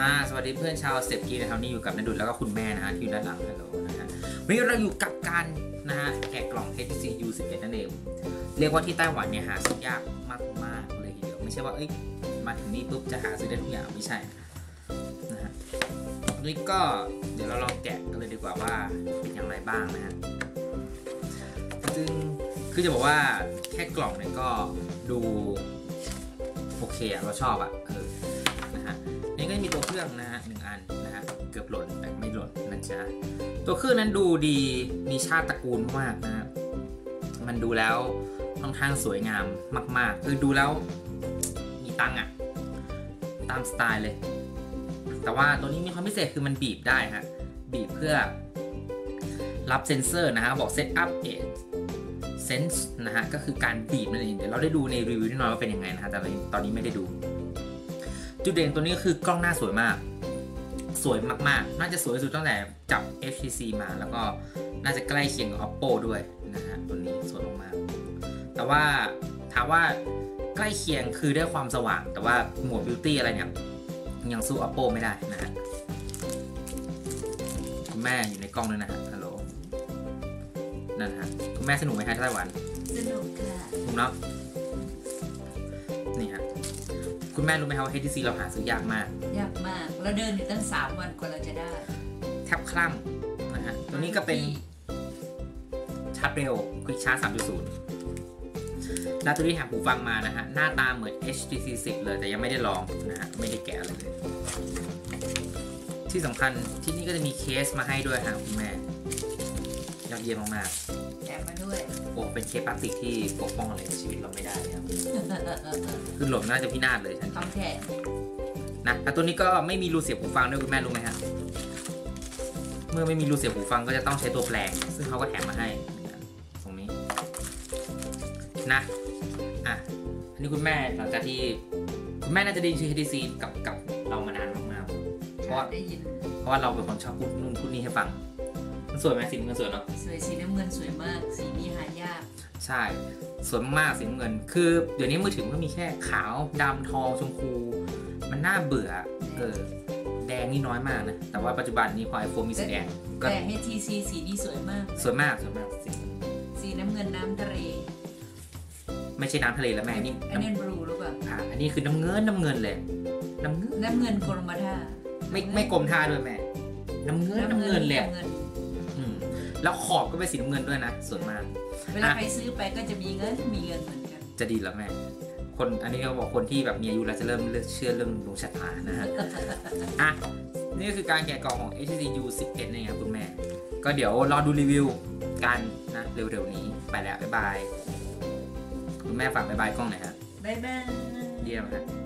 อ่าสวัสดีเพื่อนชาวเซฟกีนะครับนี่อยู่กับนดุลแล้วก็คุณแม่นะฮะที่อยู่ด้านหลังฮัลโหลนะฮะวันนี้เราอยู่กับการนะฮะแกะกล่อง HTC U11 นั่นเองเรียกว่าที่ไต้หวันเนี่ยหาซื้อยากมากๆเลยทีเดียวไม่ใช่ว่าเอ้ยมาถึงนี่ปุ๊บจะหาซื้อได้ทุกอย่างไม่ใช่นะฮะวันนี้ก็เดี๋ยวเราลองแกะกันเลยดีกว่าว่าเป็นอย่างไรบ้างนะฮะซึ่งคือจะบอกว่าแค่กล่องเนี่ยก็ดูโอเคอะเราชอบอะเอ เครื่องนะฮะหนึ่งอันนะฮะเกือบหล่นแต่ไม่หล่นนะจ๊ะตัวเครื่องนั้นดูดีมีชาติตระกูลมากนะฮะมันดูแล้วค่อนข้างสวยงามมาก ๆ คือดูแล้วมีตังอะตามสไตล์เลย แต่ว่าตัวนี้มีความพิเศษคือมันบีบได้ฮะบีบเพื่อรับเซนเซอร์นะฮะบอก set up a sense นะฮะก็คือการบีบนั่นเองเดี๋ยวเราได้ดูในรีวิวนิดหน่อยว่าเป็นยังไงนะฮะแต่ตอนนี้ไม่ได้ดู จุดเด่นตัวนี้ก็คือกล้องหน้าสวยมาก สวยมากๆ น่าจะสวยที่สุดตั้งแต่จับ HTC มาแล้วก็น่าจะใกล้เคียงกับ Oppo ด้วยนะฮะตัวนี้สวยมากๆแต่ว่าถามว่าใกล้เคียงคือได้ความสว่าง แต่ว่าโหมด Beauty อะไรเนี่ยยังสู้ Oppo ไม่ได้นะฮะคุณแม่อยู่ในกล้องด้วยนะฮะฮัลโหลนั่นฮะคุณแม่สนุกไหมฮะที่ไต้หวันสนุกค่ะถูกเนาะนี่ฮะ คุณแม่รู้ไหมครับว่า HTC เราหาซื้อยากมาก ยากมากเราเดินอยู่ตั้งสามวันกว่าเราจะได้ แทบคลั่งนะฮะตัวนี้ก็เป็นชาร์จเร็ว Quick Charge 3.0แล้วตัวนี้แถมหูฟังมานะฮะ หน้าตาเหมือน HTC 10 เลยแต่ยังไม่ได้ลองนะฮะ ไม่ได้แกะอะไรเลย ที่สำคัญที่นี่ก็จะมีเคสมาให้ด้วยฮะคุณแม่ยอดเยี่ยมมากแถมมาด้วยๆโอ้เป็นเคสพลาสติกที่ปกป้องอะไรในชีวิตเราไม่ได้เลยครับ คือหล่นน่าจะพินาศเลยทันทีทำแทนนะแต่ตัวนี้ก็ไม่มีรูเสียบหูฟังด้วยคุณแม่รู้ไหมฮะเมื่อไม่มีรูเสียบหูฟังก็จะต้องใช้ตัวแปลง ซึ่งเขาก็แถมมาให้ตรงนี้นะอะอันนี้คุณแม่หลังจากที่คุณแม่น่าจะได้ยินชื่อ HTC กับกับเรามานานมากๆเพราะว่าได้ยิน เพราะว่าเราเป็นคนชอบพูดนู่นพูดนี่ให้ฟัง มันสวยไหมสีน้ำเงินสวยเนาะสวยสีน้ำเงินสวยมาก สีนี้หายาก ใช่สวยมากๆสีน้ำเงิน คือเดี๋ยวนี้มือถือมันก็มีแค่ขาวดำทองชมพู มันน่าเบื่อเออแดงนี่น้อยมากนะ แต่ว่าปัจจุบันนี้พอ iPhone มีสีแดงก็แต่ HTC สีนี้สวยมาก สวยมากสวยมากสีสีน้ำเงินน้ำทะเลไม่ใช่น้ำทะเลแล้วแม่นี่อันนี้น้ำบลูหรือเปล่าอ่าอันนี้คือน้ำเงินน้ำเงินเลย น้ำเงินน้ำเงินโกรมาท่าไม่ไม่กลมท่าด้วยแม่ น้ำเงินน้ำเงินเลยอะำเงินอืม แล้วขอบก็เป็นสีน้ำเงินด้วยนะสวยมากเวลาใครซื้อไปก็จะมีเงินมีเงินเหมือนกัน จะดีแล้วแม่คนอันนี้เขาบอกคนที่แบบมีอายุแล้วจะเริ่มเลือกเชื่อเรื่องดวงชะตานะฮะอะนี่ก็คือการแกะกล่องของ HTC U11 นั่นเองครับคุณแม่ ก็เดี๋ยวรอดูรีวิวกันนะเร็วๆนี้ไปแล้วบ๊ายบาย คุณแม่ฝากบ๊ายบายกล้องหน่อยฮะบ๊ายบายเยี่ยมฮะบ